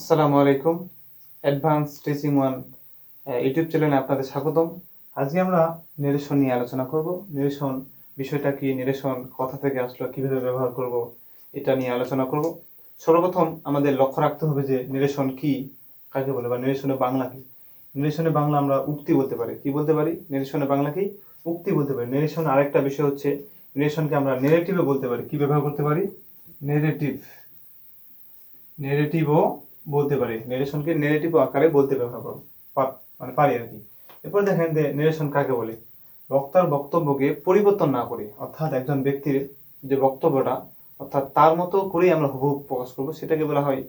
আসসালামু আলাইকুম। Advance teaching one YouTube চ্যানেলে আপনাদের স্বাগতম। আজকে আমরা নিরেশন নিয়ে আলোচনা করব। নিরেশন বিষয়টা কি? নিরেশন কথা থেকে আসলো? কীভাবে ব্যবহার করব? এটা নিয়ে আলোচনা করব। সর্বপ্রথম আমাদের লক্ষ্য রাখতে হবে যে নিরেশন কি, কাকে বলে বা নিরেশনে বাংলা কি? নিরেশনে বাংলা আমরা উক্তি বলতে পারি। কি বলতে পারি? নিরেশনে বাংলা কি? উক্তি বলতে পারি। নিরেশন আরেকটা বিষয় হচ্ছে নিরেশনকে আমরা নেগেটিভে বলতে পারি। কি ব্যবহার করতে পারি? নেগেটিভ নেগেটিভও বলতে পারি। নেরেশনকে নেগেটিভ আকারে বলতে ব্যবহার করো মানে পারি আর কি। এরপর দেখেন যে নেরেশন কাকে বলে? বক্তার বক্তব্যকে পরিবর্তন না করে, অর্থাৎ একজন ব্যক্তির যে বক্তব্যটা, অর্থাৎ তার মতো করেই আমরা হুবহু প্রকাশ করব, সেটাকে বলা হয়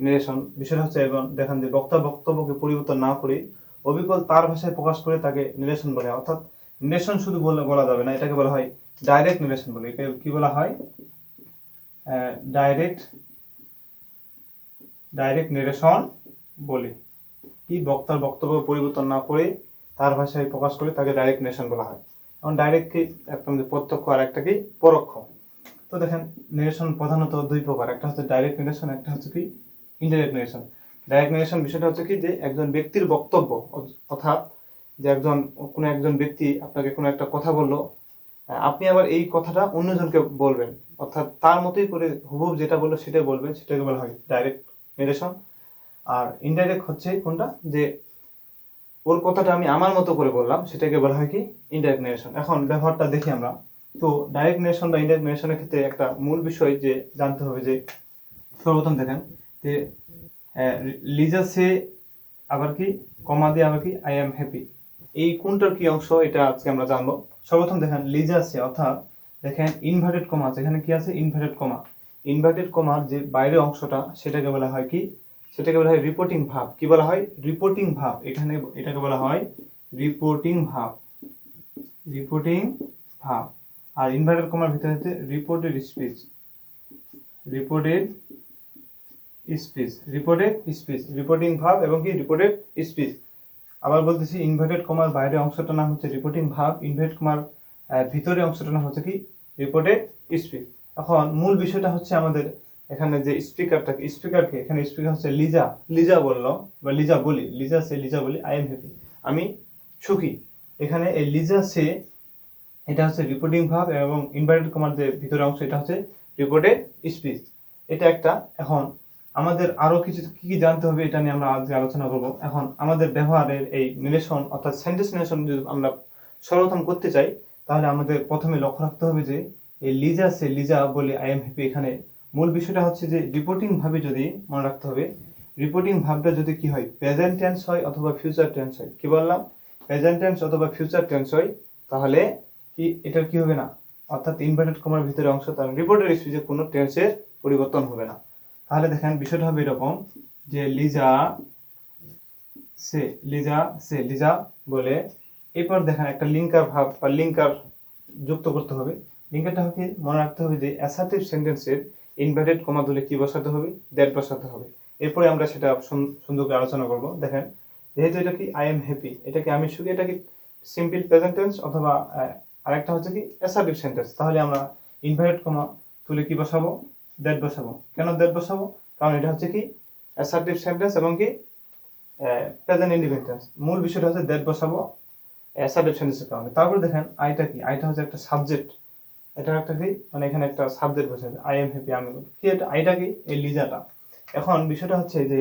নেরেশন বিষয়টা হচ্ছে এবং দেখেন যে বক্তার বক্তব্যকে পরিবর্তন না করে, অবিকল তার ভাষায় প্রকাশ করে তাকে নিরেশন বলে। অর্থাৎ নিরেশন শুধু বলে, বলা যাবে না, এটাকে বলা হয় ডাইরেক্ট নিরেশন বলে। একে কি বলা হয়? ডাইরেক্ট ডাইরেক্ট নেরেশন বলে। কি বক্তার বক্তব্য পরিবর্তন না করে তার ভাষায় প্রকাশ করে তাকে ডাইরেক্ট নেশন বলা হয়। এবং ডাইরেক্ট কি একদম যে প্রত্যক্ষ আর একটা কি পরোক্ষ। তো দেখেন নেরেশন প্রধানত দুই প্রকার। একটা হচ্ছে ডাইরেক্ট নেরেশন একটা হচ্ছে কি ইনডাইরেক্ট নেরেশন ডাইরেক্ট নেরেশন বিষয়টা হচ্ছে কি যে একজন ব্যক্তির বক্তব্য, অর্থাৎ যে একজন, কোনো একজন ব্যক্তি আপনাকে কোনো একটা কথা বলল, আপনি আবার এই কথাটা অন্যজনকে বলবেন। অর্থাৎ তার মতোই করে হুবহুব যেটা বলল সেটাই বলবেন, সেটাকে বলা হয় ডাইরেক্ট নেরেশন আর ইনডাইরেক্ট হচ্ছে কোনটা? যে ওর কথাটা আমি আমার মতো করে বললাম, সেটাকে বলা হয় কি? ইনডাইরেক্ট নেরেশন এখন ব্যবহারটা দেখি আমরা। তো ডাইরেক্ট নেরেশন বা ইনডাইরেক্ট নেরেশনের ক্ষেত্রে একটা মূল বিষয় যে জানতে হবে যে, সর্বপ্রথম দেখেন যে লিজা সে আবার কি? কমা দিয়ে আবার কি? আই এম হ্যাপি এই কোনটার কি অংশ? এটা আজকে আমরা জানব। সর্বপ্রথম দেখেন লিজা সে অর্থাৎ দেখেন ইনভার্টেড কমা আছে। এখানে কি আছে? ইনভার্টেড কমা ইনভার্টেড কমার যে বাইরের অংশটা, সেটাকে বলা হয় কি? সেটাকে বলা হয় রিপোর্টিং ভাব। কি বলা হয়? রিপোর্টিং ভাব। এখানে এটাকে বলা হয় রিপোর্টিং ভাব। রিপোর্টিং ভাব। আর ইনভার্টেড কমার ভিতরে হচ্ছে reported speech reported speech reported speech reporting ভাব এবং কি? রিপোর্টেড স্পিচ আবার বলতেছি ইনভার্টেড কমার বাইরে অংশটার নাম হচ্ছে রিপোর্টিং ভাব। ইনভার্টেড কমার ভিতরে অংশটার নাম হচ্ছে কি? রিপোর্টেড স্পিচ এখন মূল বিষয়টা হচ্ছে আমাদের এখানে যে স্পিকারটা স্পিকারকে এখানে স্পিকার হচ্ছে লিজা। লিজা বলল বা লিজা বলি, লিজা সে, লিজা বলি আই এম হ্যাপি আমি সুখী। এখানে এই লিজা সে, এটা হচ্ছে রিপোর্টিং ভাব এবং ইনভার্টেড কমার যে ভিতরে অংশ, এটা হচ্ছে রিপোর্টেড স্পিচ এটা একটা, এখন আমাদের আরও কিছু, কী কী জানতে হবে এটা নিয়ে আমরা আজকে আলোচনা করব। এখন আমাদের ব্যবহারের এই নিলেশন অর্থাৎ সেন্টেন্স নিলেশন যদি আমরা সর্বপ্রথম করতে চাই, তাহলে আমাদের প্রথমে লক্ষ্য রাখতে হবে যে এই লিজা সে লিজা বলে আই এম হ্যাপি এখানে মূল বিষয়টা হচ্ছে যে রিপোর্টিং ভাবে যদি মনে রাখতে হবে রিপোর্টিং ভাবটা যদি কি হয় প্রেজেন্ট টেন্স হয় অথবা ফিউচার টেন্স হয়। কি বললাম? প্রেজেন্ট টেন্স অথবা ফিউচার টেন্স হয়, তাহলে কি এটার কি হবে না? অর্থাৎ ইনভার্টেড কমার ভিতরে অংশ, তার রিপোর্টের স্পিচে কোনো টেন্সের পরিবর্তন হবে না। তাহলে দেখেন বিষয়টা হবে এরকম যে লিজা সে লিজা সে, লিজা বলে, এরপর দেখেন একটা লিঙ্কার ভাব বা লিঙ্কার যুক্ত করতে হবে। লিঙ্কারটা হবে মনে রাখতে হবে যে অ্যাসার্টিভ সেন্টেন্সের ইনভার্টেড কমা দিলে কি বসাতে হবে? দ্যাট বসাতে হবে। এরপরে আমরা সেটা সুন- সুন্দর করে আলোচনা করব। দেখেন, যেহেতু এটা কি আই এম হ্যাপি এটাকে আমি সুখী, এটা কি সিম্পল প্রেজেন্ট টেন্স অথবা আরেকটা হচ্ছে কি অ্যাসার্টিভ সেন্টেন্স তাহলে আমরা ইনভার্টেড কমা তুলে কি বসাবো? দ্যাট বসাবো। কেন দ্যাট বসাবো? কারণ এটা হচ্ছে কি অ্যাসার্টিভ সেন্টেন্স এবং কি প্রেজেন্ট ইন্ডিপেন্ডেন্স মূল বিষয়টা হচ্ছে দ্যাট বসাবো অ্যাসার্টিভ সেন্টেন্সের কারণে। তারপরে দেখেন আইটা কি? আইটা হচ্ছে একটা সাবজেক্ট এটা একটা কি? মানে এখানে একটা সাবজেক্ট বসে আই এম হ্যাপি আমি কি এটা? আইটা কি? এই লিজাটা। এখন বিষয়টা হচ্ছে যে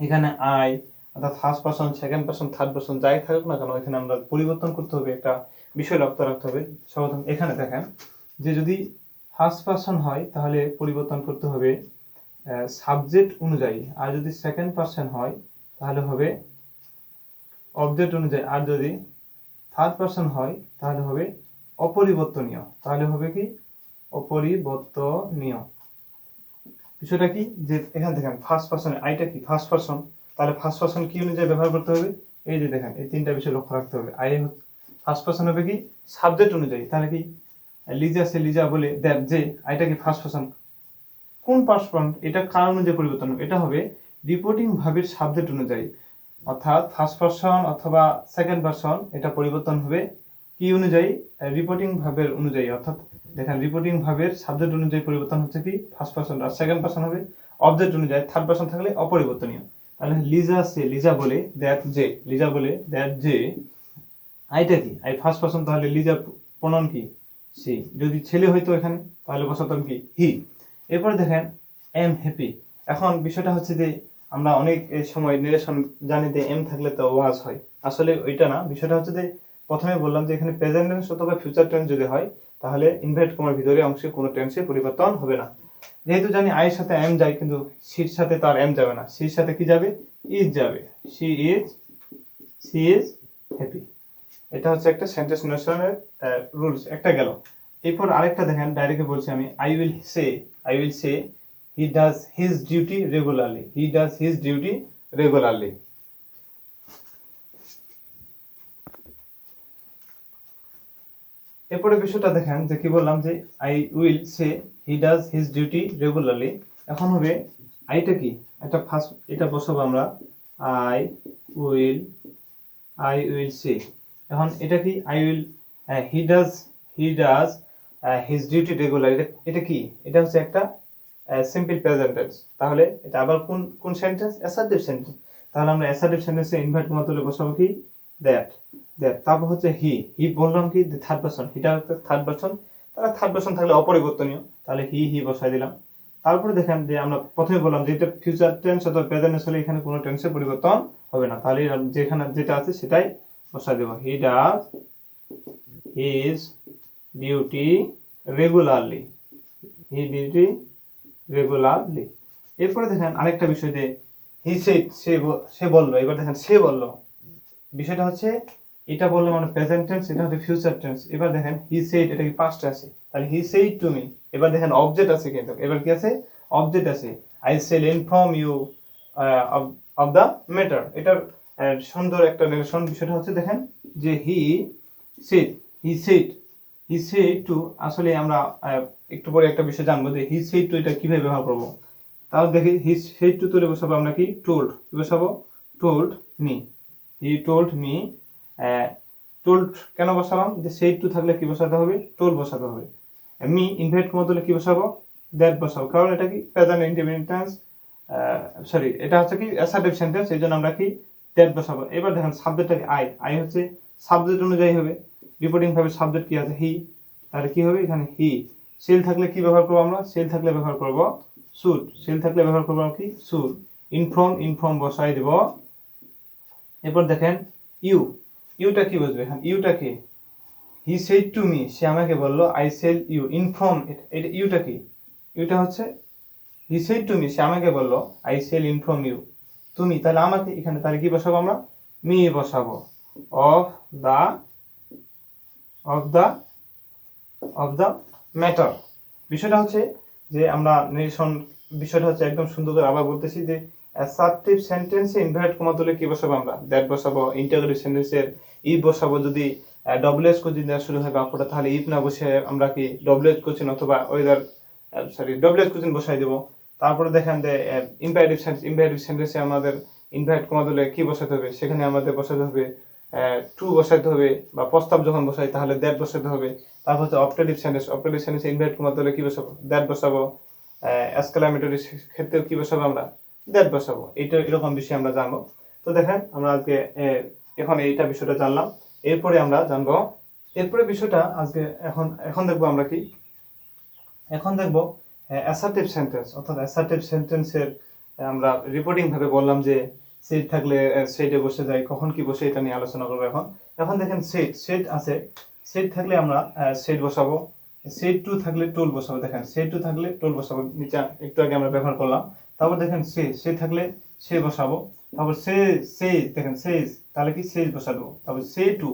এখানে আই অর্থাৎ first person second person third person যাই থাকুক না কেন, এখানে আমরা পরিবর্তন করতে হবে, একটা বিষয় লক্ষ্য রাখতে হবে। সর্বপ্রথম এখানে দেখেন যে যদি ফার্স্ট পার্সন হয়, তাহলে পরিবর্তন করতে হবে সাবজেক্ট অনুযায়ী। আর যদি সেকেন্ড পার্সন হয়, তাহলে হবে অবজেক্ট অনুযায়ী। আর যদি থার্ড পার্সন হয়, তাহলে হবে অপরিবর্তনীয়। তাহলে হবে কি? অপরিবর্তনীয়। বিষয়টা কি? যে এখানে দেখেন ফার্স্ট পার্সন আইটা কি? ফার্স্ট পার্সন তাহলে ফার্স্ট পার্সন কি অনুযায়ী ব্যবহার করতে হবে? এই যে দেখেন, এই তিনটা বিষয় লক্ষ্য রাখতে হবে। আই ফার্স্ট পার্সন হবে কি? সাবজেক্ট অনুযায়ী। তাহলে কি? লিজা সে লিজা বলে, দেখ, যে আইটা কি ফার্স্ট পার্সন কোন পার্সন এটা কার অনুযায়ী পরিবর্তন? এটা হবে রিপোর্টিং ভাবের সাবজেক্ট অনুযায়ী। অর্থাৎ ফার্স্ট পার্সন অথবা সেকেন্ড পার্সন এটা পরিবর্তন হবে কি অনুযায়ী? রিপোর্টিং ভাবের অনুযায়ী, অর্থাৎ দেখেন রিপোর্টিং ভাবের সাবজেক্ট অনুযায়ী পরিবর্তন হচ্ছে কি? ফার্স্ট পার্সন আর সেকেন্ড পার্সন হবে অবজেক্ট অনুযায়ী থার্ড পার্সন থাকলে অপরিবর্তনীয়। তাহলে লিজা সে, লিজা বলে দ্যাট যে, লিজা বলে দ্যাট যে, আইটা কি? আই ফার্স্ট পার্সন তাহলে লিজা প্রণন কি? সি। যদি ছেলে হইতো এখানে, তাহলে বসাতাম কি? হি এরপরে দেখেন এম হ্যাপি এখন বিষয়টা হচ্ছে যে, আমরা অনেক সময় নিরেশন জানি যে এম থাকলে তো ওয়াজ হয়। আসলে ওইটা না, বিষয়টা হচ্ছে যে প্রথমে বললাম যে এখানে প্রেজেন্ট টেন্স অথবা ফিউচার টেন্স যদি হয়, তাহলে ইনভাইট কমার ভিতরে অংশে কোনো টেন্সে পরিবর্তন হবে না। যেহেতু জানি আয়ের সাথে এম যায়, কিন্তু সির সাথে তার এম যাবে না। সির সাথে কি যাবে? ইজ যাবে। She is she is happy এটা হচ্ছে একটা সেন্টেন্স নোশনের রুলস একটা গেল। এরপর আরেকটা দেখেন ডাইরেক্টলি বলছি আমি I will say I will say he does his duty regularly he does his duty regularly এরপরে বিষয়টা দেখেন যে কি বললাম যে I will say he does his duty regularly এখন হবে আইটা কি? এটা ফার্স্ট এটা বসাবো আমরা। I will I will say এখন এটা কি? I will he does he does his duty regular এটা এটা কি? এটা হচ্ছে একটা সিম্পল প্রেজেন্ট টেন্স তাহলে এটা আবার কোন কোন সেন্টেন্স অ্যাসার্টিভ সেন্টেন্স তাহলে আমরা অ্যাসার্টিভ সেন্টেন্সে ইনভার্ট কমা তুলে বসাবো কি? দ্যাট তারপর হচ্ছে হি হি বললাম কি থার্ড পারসন হিটা থার্ড পারসন তাহলে থার্ড পারসন থাকলে অপরিবর্তনীয়। তাহলে হি হি বসাই দিলাম। তারপরে দেখেন যে আমরা প্রথমে বললাম যে এটা ফিউচার টেন্স অথবা প্রেজেন্ট হলে এখানে কোনো টেন্সের পরিবর্তন হবে না। তাহলে যেখানে যেটা আছে সেটাই বসাই দেবো। He does his duty regularly he duty regularly এরপরে দেখেন আরেকটা বিষয় যে হি সে সে সে বলল, এবার দেখেন সে বলল, বিষয়টা হচ্ছে এটা বলল মানে প্রেজেন্ট টেন্স এটা হচ্ছে ফিউচার টেন্স এবার দেখেন হি সেইড এটা কি পাস্ট আছে? তাহলে হি সেইড টু মি এবার দেখেন অবজেক্ট আছে কিন্তু। এবার কি আছে? অবজেক্ট আছে। I shall inform you of the matter এটার সুন্দর একটা বিষয়টা হচ্ছে দেখেন, যে he said he said he said to আসলে আমরা একটু পরে একটা বিষয় জানব যে হি সেড টু এটা কীভাবে ব্যবহার করব। তাহলে দেখি হি সেড টু তুলে বসাবো আমরা কি টোল্ড বসাবো told me he told me told কেন বসালাম? যে সেই টু থাকলে কি বসাতে হবে? টোল বসাতে হবে। মি ইনভাইট কমা তুলে কি বসাবো? দ্যাট বসাবো। কারণ এটা কি? প্রেজেন্ট ইন্ডিপেন্ডেন্স সরি এটা হচ্ছে কি অ্যাসার্টিভ সেন্টেন্স এই জন্য আমরা কি দ্যাট বসাবো। এবার দেখেন সাবজেক্টটা কি? আই আই হচ্ছে সাবজেক্ট অনুযায়ী হবে। রিপোর্টিং ভাবে সাবজেক্ট কি আছে? হি তাহলে কি হবে? এখানে হি সেল থাকলে কি ব্যবহার করব আমরা? সেল থাকলে ব্যবহার করব সুট সেল থাকলে ব্যবহার করব কি? সুট ইনফর্ম ইনফর্ম বসাই দেব। এরপর দেখেন ইউ ইউটা কি বুঝবে? হ্যাঁ ইউটা কি? হি সেড টু মি সে আমাকে বলল আই সেল ইউ ইনফর্ম এটা ইউটা কি? ইউটা হচ্ছে হি সেড টু মি সে আমাকে বলল আই সেল ইনফর্ম ইউ তুমি তাহলে আমাকে এখানে তাহলে কি বসাবো আমরা? মি বসাবো। Of the of the of the matter বিষয়টা হচ্ছে যে আমরা নিরসন বিষয়টা হচ্ছে একদম সুন্দর করে আবার বলতেছি যে অ্যাসার্টিভ সেন্টেন্সে ইনভার্ট কমা তুলে কি বসাবো আমরা? দ্যাট বসাবো ইন্টাগ্রেটিভ সেন্টেন্সের ই বসাবো, যদি ডবল এস কোচিং দেওয়া শুরু হয় বাক্যটা, তাহলে ইফ না বসে আমরা কি ডবল এস কোচিং অথবা whether sorry W H question বসাই দেবো। তারপরে দেখেন যে ইম্পারেটিভ সেন্টেন্স ইম্পারেটিভ সেন্টেন্সে আমাদের ইনভাইট কমা তুলে কি বসাতে হবে? সেখানে আমাদের বসাতে হবে টু বসাইতে হবে বা প্রস্তাব যখন বসাই, তাহলে দ্যাট বসাতে হবে। তারপর হচ্ছে অপটেটিভ সেন্টেন্স অপটেটিভ সেন্টেন্সে ইনভাইট কমা তুলে কি বসাবো? দ্যাট বসাবো এসকালামেটরি ক্ষেত্রেও কি বসাবো আমরা? দ্যাট বসাবো এটা এরকম বিষয় আমরা জানব। তো দেখেন, আমরা আজকে এখন এইটা বিষয়টা জানলাম। এরপরে আমরা জানব, এরপরে বিষয়টা আজকে এখন এখন দেখব আমরা কি? এখন দেখব অ্যাসার্টিভ সেন্টেন্স অর্থাৎ অ্যাসার্টিভ সেন্টেন্সের আমরা রিপোর্টিং ভাবে বললাম যে সেট থাকলে সেটে বসে যায়, কখন কি বসে, এটা নিয়ে আলোচনা করব এখন। এখন দেখেন সেট সেট আছে। সেট থাকলে আমরা সেট বসাবো। সেট টু থাকলে টোল বসাবো। দেখেন সেট টু থাকলে টোল বসাবো। নিচে একটু আগে আমরা ব্যবহার করলাম। তারপর দেখেন সে সে থাকলে সে বসাবো। তারপর সে সে, দেখেন সেজ তাহলে কি সেজ বসাবো? তারপর সে টু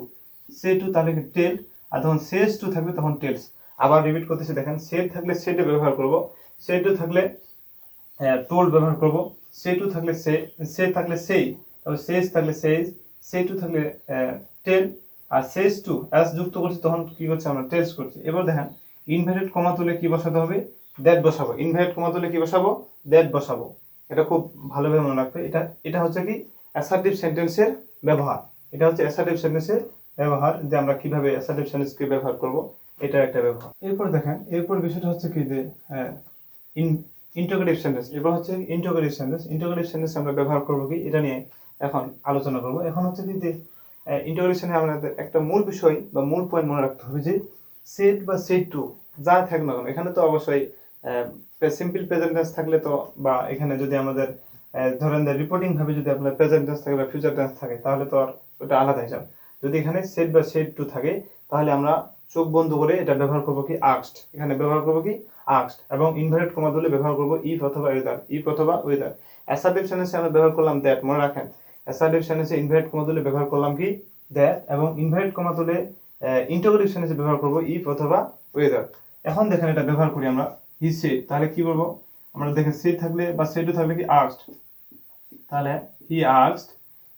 সে টু তাহলে কি টেল আর তখন সেজ টু থাকবে তখন টেলস আবার রিপিট করতেছি, দেখেন সেট থাকলে সেটে ব্যবহার করব। সে টু থাকলে টোল ব্যবহার করব। সে টু থাকলে সে সে থাকলে সেই, তারপর সেজ থাকলে সেজ সে টু থাকলে টেল আর সেজ টু অ্যাস যুক্ত করছি তখন কি করছে আমরা টেলস করছি। এবার দেখেন ইনভার্টেড কমা তুলে কি বসাতে হবে? দ্যাট বসাবো ইনভার্টেড কমা তুলে কি বসাবো? দ্যাট বসাবো। এটা খুব ভালোভাবে মনে রাখবে। এটা এটা হচ্ছে কি? অ্যাসার্টিভ সেন্টেন্সের ব্যবহার। এটা হচ্ছে অ্যাসার্টিভ সেন্টেন্সের ব্যবহার যে আমরা কীভাবে অ্যাসার্টিভ সেন্টেন্সকে ব্যবহার করব, এটা একটা ব্যবহার। এরপর দেখেন, এরপর বিষয়টা হচ্ছে কি যে ইন ইন্টিগ্রেটিভ সেন্টেন্স এরপর হচ্ছে ইন্টিগ্রেটিভ সেন্টেন্স ইন্টিগ্রেটিভ সেন্টেন্স আমরা ব্যবহার করব কি? এটা নিয়ে এখন আলোচনা করব। এখন হচ্ছে কি যে ইন্টিগ্রেশনে আমাদের একটা মূল বিষয় বা মূল পয়েন্ট মনে রাখতে হবে যে সেট বা সেট টু যা থাক না কেন, এখানে তো অবশ্যই সিম্পল প্রেজেন্ট টেন্স থাকলে তো বা এখানে যদি আমাদের ধরেন রিপোর্টিং ভাবে যদি আপনার প্রেজেন্ট টেন্স থাকে বা ফিউচার টেন্স থাকে, তাহলে তো আর ওটা আলাদা হিসাব। যদি এখানে সেট বা সেট টু থাকে, তাহলে আমরা চোখ বন্ধ করে এটা ব্যবহার করব কি আক্সড এখানে ব্যবহার করব কি আক্সড এবং ইনভার্টেড কমা দিলে ব্যবহার করব ইফ অথবা ওয়েদার ইফ অথবা ওয়েদার অ্যাসার্টিভ সেন্টেন্সে আমরা ব্যবহার করলাম দ্যাট মনে রাখেন। অ্যাসার্টিভ সেন্টেন্সে ইনভার্টেড কমা দিলে ব্যবহার করলাম কি দ্যাট এবং ইনভার্টেড কমা তুলে ইন্টারোগেটিভ সেন্টেন্সে ব্যবহার করব ইফ অথবা ওয়েদার এখন দেখেন এটা ব্যবহার করি আমরা। হি সেড তাহলে কি বলব? আমরা দেখেন সেট থাকলে বা সেটও থাকলে কি? আক্সড তাহলে হি আক্সড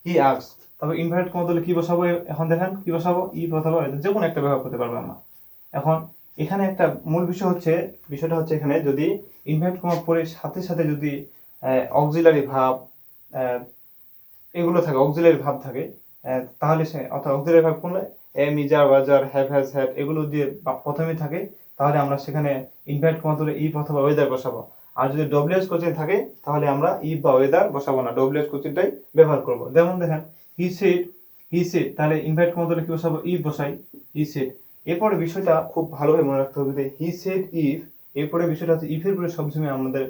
হি আক্সড তবে ইনভার্ট কমা দিলে কি বসাবো? এখন দেখেন কি বসাবো? ই বসাবো যে কোনো একটা ব্যবহার করতে পারব আমরা। এখন এখানে একটা মূল বিষয় হচ্ছে, বিষয়টা হচ্ছে এখানে যদি ইনভার্ট কমা পরে সাথে সাথে যদি অক্সিলারি ভাব এগুলো থাকে অক্সিলারি ভাব থাকে তাহলে সে, অর্থাৎ অক্সিলারি ভাব করলে এম ইজার বাজার হ্যাভ হ্যাজ হ্যাভ এগুলো দিয়ে প্রথমে থাকে তাহলে আমরা সেখানে ইনভাইট কমা তুলে ইফ অথবা ওয়েদার বসাবো। আর যদি ডব্লিউএস কোচিং থাকে, তাহলে আমরা ইফ বা ওয়েদার বসাবো না। ডব্লিউএস কোচিংটাই ব্যবহার করব। যেমন দেখেন হি সেড হি সেড তাহলে ইনভাইট কমা তুলে কি বসাবো? ইফ বসাই হি সেড এরপরে বিষয়টা খুব ভালোভাবে মনে রাখতে হবে যে হি সেড ইফ এরপরে বিষয়টা হচ্ছে ইফের পরে সবসময় আমাদের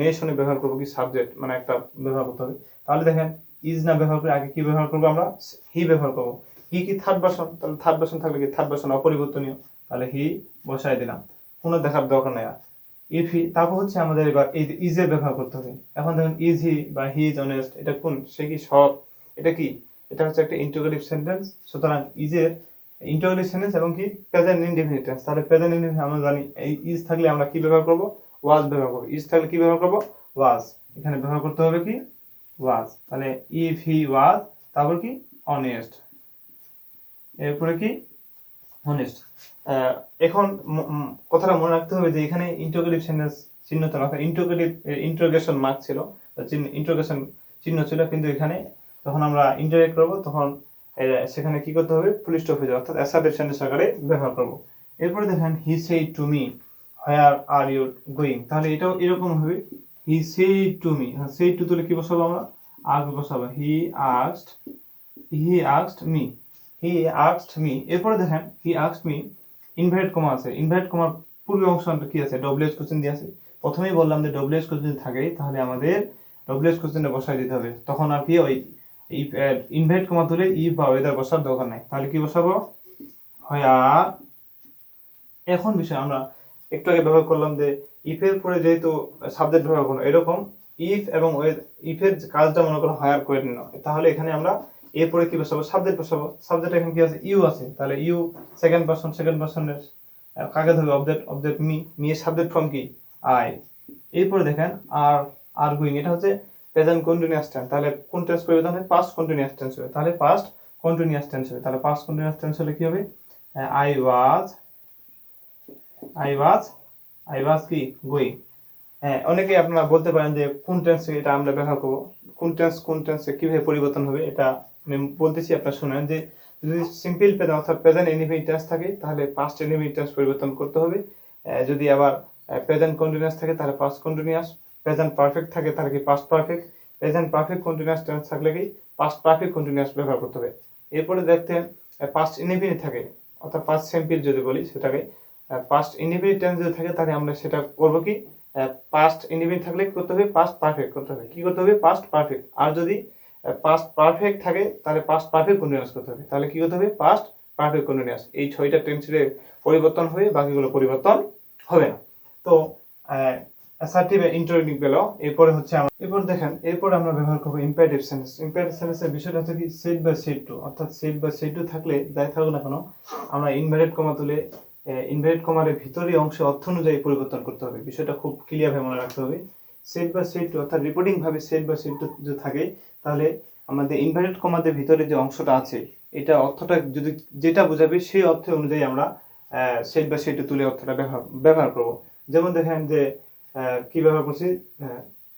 নেশনে ব্যবহার করব কি সাবজেক্ট মানে একটা ব্যবহার করতে হবে। তাহলে দেখেন ইজ না ব্যবহার করে আগে কি ব্যবহার করব আমরা? হি ব্যবহার করব। হি কি থার্ড বাসন তাহলে থার্ড বাসন থাকলে কি থার্ড বাসন অপরিবর্তনীয়? তাহলে হি বসাই দিলাম। কোনো দেখার দরকার নেই ইফ তারপর হচ্ছে আমাদের এবার ইজের ব্যবহার করতে হবে। এখন দেখুন ইজ বা হি ইজ অনেস্ট এটা কোন? সে কি সৎ? এটা কি? এটা হচ্ছে একটা ইন্টিগ্রেটিভ সেন্টেন্স সুতরাং ইজের ইন্টিগ্রেটিভ সেন্টেন্স এবং কি? প্রেজেন্ট ইনডিফিনিট টেন্স তাহলে প্রেজেন্ট ইনডিফিনিট আমরা জানি এই ইজ থাকলে আমরা কি ব্যবহার করব? ওয়াজ ব্যবহার করব। ইজ থাকলে কি ব্যবহার করব? ওয়াজ এখানে ব্যবহার করতে হবে কি? ওয়াজ তাহলে ইফ হি ওয়াজ তারপর কি? অনেস্ট এরপরে কি? অনেস্ট এখন কথাটা মনে রাখতে হবে যে এখানে ইন্টিগ্রেটিভ সেন্টেন্স চিহ্ন তো না ইন্টিগ্রেটিভ ইন্টারোগেশন মার্ক ছিল ইন্টারোগেশন চিহ্ন ছিল, কিন্তু এখানে যখন আমরা ইন্টারেক্ট করব, তখন সেখানে কি করতে হবে? পুলিশ স্টপ হয়ে যাবে, অর্থাৎ অ্যাসার্টিভ সেন্টেন্স আকারে ব্যবহার করব। এরপরে দেখেন he said to me where are you going তাহলে এটাও এরকম হবে হি সেই টু মি সেই টু তুলে কি বসাবো আমরা? আগ বসাবো। He asked he asked me he asked me এরপরে দেখেন he asked me inverted comma আছে। ইনভাইট কমার পূর্বে অংশটা কি আছে? ডব্লিউএস কোশ্চেন দিয়ে আছে। প্রথমেই বললাম যে ডব্লিউএস কোশ্চেন থাকে তাহলে আমাদের ডব্লিউএস কোশ্চেনটা বসাই দিতে হবে। তখন আর কি ওই ইনভাইট কমা তুলে ই বা ওয়েদার বসার দরকার নাই। তাহলে কি বসাবো? হয়া এখন বিষয় আমরা একটু আগে ব্যবহার করলাম যে ইফের পরে যেহেতু সাবজেক্ট ব্যবহার করব এরকম ইফ এবং ইফের কাজটা মনে করো হায়ার করে নিল তাহলে এখানে আমরা এরপরে কি বসাবো? সাবজেক্ট বসাবো। সাবজেক্ট এখানে কি আছে? ইউ আছে। তাহলে ইউ সেকেন্ড পারসন সেকেন্ড পারসনের কাকে ধরবে? অবজেক্ট অবজেক্ট মি মি এর সাবজেক্ট ফ্রম কি? আই এরপরে দেখেন, আর আর গোয়িং এটা হচ্ছে প্রেজেন্ট কন্টিনিউয়াস টেন্স তাহলে কোন টেন্স পরিবর্তন হবে পাস্ট কন্টিনিউয়াস টেন্স হবে। তাহলে পাস্ট কন্টিনিউয়াস টেন্স হবে। তাহলে পাস্ট কন্টিনিউয়াস টেন্স হলে কি হবে? I was I was I was কি? গোয়িং হ্যাঁ অনেকেই আপনারা বলতে পারেন যে কোন টেন্সে এটা আমরা ব্যবহার করব? কোন টেন্স কোন টেন্সে কীভাবে পরিবর্তন হবে? এটা আমি বলতেছি, আপনার শোনেন যে যদি সিম্পল প্রেজেন্ট অর্থাৎ প্রেজেন্ট ইনডিফিনিট টেন্স থাকে, তাহলে পাস্ট ইনডিফিনিট টেন্স পরিবর্তন করতে হবে। যদি আবার প্রেজেন্ট কন্টিনিউয়াস থাকে, তাহলে পাস্ট কন্টিনিউয়াস প্রেজেন্ট পারফেক্ট থাকে, তাহলে কি past perfect present perfect continuous tense থাকলে কি পাস্ট পারফেক্ট কন্টিনিউয়াস ব্যবহার করতে হবে। এরপরে দেখতেন পাস্ট ইনডিফিনিট থাকে, অর্থাৎ পাস্ট সিম্পল যদি বলি সেটাকে পাস্ট ইনডিফিনিট টেন্স যদি থাকে, তাহলে আমরা সেটা করব কি? পাস্ট ইনডিফিনিট থাকলে করতে হবে? পাস্ট পারফেক্ট করতে হবে। কি করতে হবে? পাস্ট পারফেক্ট আর যদি পাস্ট পারফেক্ট থাকে, তাহলে পাস্ট পারফেক্ট কন্টিনিউয়াস করতে হবে। তাহলে কি করতে হবে? পাস্ট পারফেক্ট কন্টিনিউয়াস এই ছয়টা টেন্সের পরিবর্তন হয়ে বাকিগুলো পরিবর্তন হবে না। তো অ্যাসার্টিভ ইন্টারোগেটিভ গেল এরপরে হচ্ছে আমরা এরপর দেখেন, এরপর আমরা ব্যবহার করব ইম্পারেটিভ সেন্টেন্স ইম্পারেটিভ সেন্টেন্সের বিষয়টা হচ্ছে কি সেট বা সেট টু অর্থাৎ সেট বা সেট টু থাকলে, যাই থাকুক না কেন, আমরা ইনভার্টেড কমা তুলে ইনভার্টেড কমারের ভিতরে অংশে অর্থ অনুযায়ী পরিবর্তন করতে হবে। বিষয়টা খুব ক্লিয়ার ভাবে মনে রাখতে হবে। সেট বা সেট অর্থাৎ রিপোর্টিং ভাবে সেট বা সেট যদি থাকে, তাহলে আমাদের ইনভার্টেড কমাদের ভিতরে যে অংশটা আছে, এটা অর্থটা যদি যেটা বোঝাবে, সেই অর্থ অনুযায়ী আমরা সেট বা সেট তুলে অর্থটা ব্যবহার ব্যবহার করব। যেমন দেখেন যে কি ব্যবহার করছি?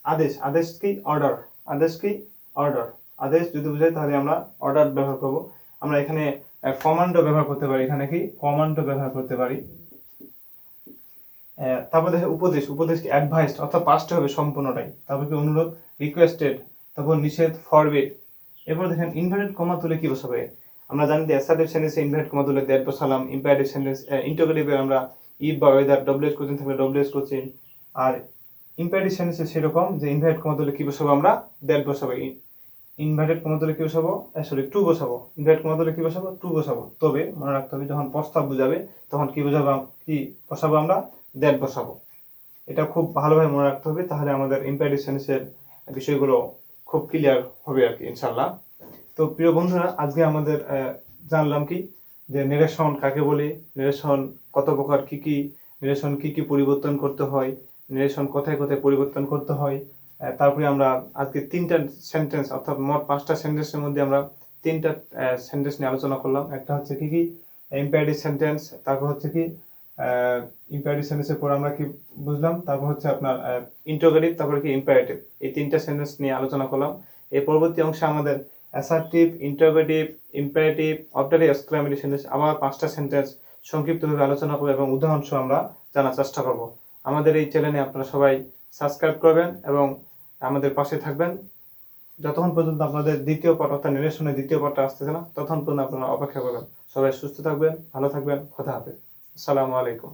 আদেশ আদেশ কি? অর্ডার আদেশ কি? অর্ডার আদেশ যদি বোঝাই তাহলে আমরা অর্ডার ব্যবহার করব। আমরা এখানে কমান্ডও ব্যবহার করতে পারি, এখানে কি? কমান্ডও ব্যবহার করতে পারি। তারপর দেখে উপদেশ উপদেশ কি অ্যাডভাইসড অর্থাৎ পাঁচটা হবে সম্পূর্ণটাই। তারপর কি অনুরোধ? রিকোয়েস্টেড তারপর নিষেধ ফরবিড এরপর দেখেন ইনভার্টেড কমা তুলে কি বসাবে? আমরা জানি যে অ্যাসার্টিভ সেন্টেন্সে ইনভার্টেড কমা তুলে দ্যাট বসালাম ইম্পারেটিভ সেন্টেন্স ইন্টারোগেটিভে আমরা ইফ বা ওয়েদার ডব্লিউএস কোচিং থাকলে ডব্লিউএস কোচিং আর ইম্পারেটিভ সেন্টেন্সে সেরকম যে ইনভার্টেড কমা তুলে কি বসাবো আমরা? দ্যাট বসাবো। ইনভার্টেড কমা তুলে কি বসাবো? সরি টু বসাবো। ইনভার্টেড কমা তুলে কি বসাবো? টু বসাবো। তবে মনে রাখতে হবে, যখন প্রস্তাব বুঝাবে, তখন কি বোঝাবো কি বসাবো আমরা? দ্যাট বসাবো। এটা খুব ভালোভাবে মনে রাখতে হবে, তাহলে আমাদের সেন্টেন্সের বিষয়গুলো খুব ক্লিয়ার হবে আর কি ইনশাল্লাহ তো প্রিয় বন্ধুরা, আজকে আমাদের জানলাম কি যে নিরেশন কাকে বলে নিরেশন কত প্রকার, কি কি নিরেশন কি কি পরিবর্তন করতে হয় নিরেশন কোথায় কোথায় পরিবর্তন করতে হয় তারপরে আমরা আজকে তিনটা সেন্টেন্স অর্থাৎ মোট পাঁচটা সেন্টেন্সের মধ্যে আমরা তিনটা সেন্টেন্স নিয়ে আলোচনা করলাম। একটা হচ্ছে কি কি ইম্পারেটিভ সেন্টেন্স তারপর হচ্ছে কি ইম্পারেটিভ সেন্টেন্সের পর আমরা কি বুঝলাম? তারপর হচ্ছে আপনার ইন্টোগেটিভ তারপরে কি ইম্পারেটিভ এই তিনটা সেন্টেন্স নিয়ে আলোচনা করলাম। এর পরবর্তী অংশে আমাদের assertive interrogative imperative optative exclamative sentence আবার পাঁচটা সেন্টেন্স সংক্ষিপ্তভাবে আলোচনা করব এবং উদাহরণ সহ আমরা জানার চেষ্টা করব। আমাদের এই চ্যানেলে আপনারা সবাই সাবস্ক্রাইব করবেন এবং আমাদের পাশে থাকবেন। যতক্ষণ পর্যন্ত আপনাদের দ্বিতীয় পাঠ অর্থাৎ নিরেশনের দ্বিতীয় পাঠটা আসতেছে না, ততক্ষণ পর্যন্ত আপনারা অপেক্ষা করবেন। সবাই সুস্থ থাকবেন, ভালো থাকবেন কথা হবে আসসালামু আলাইকুম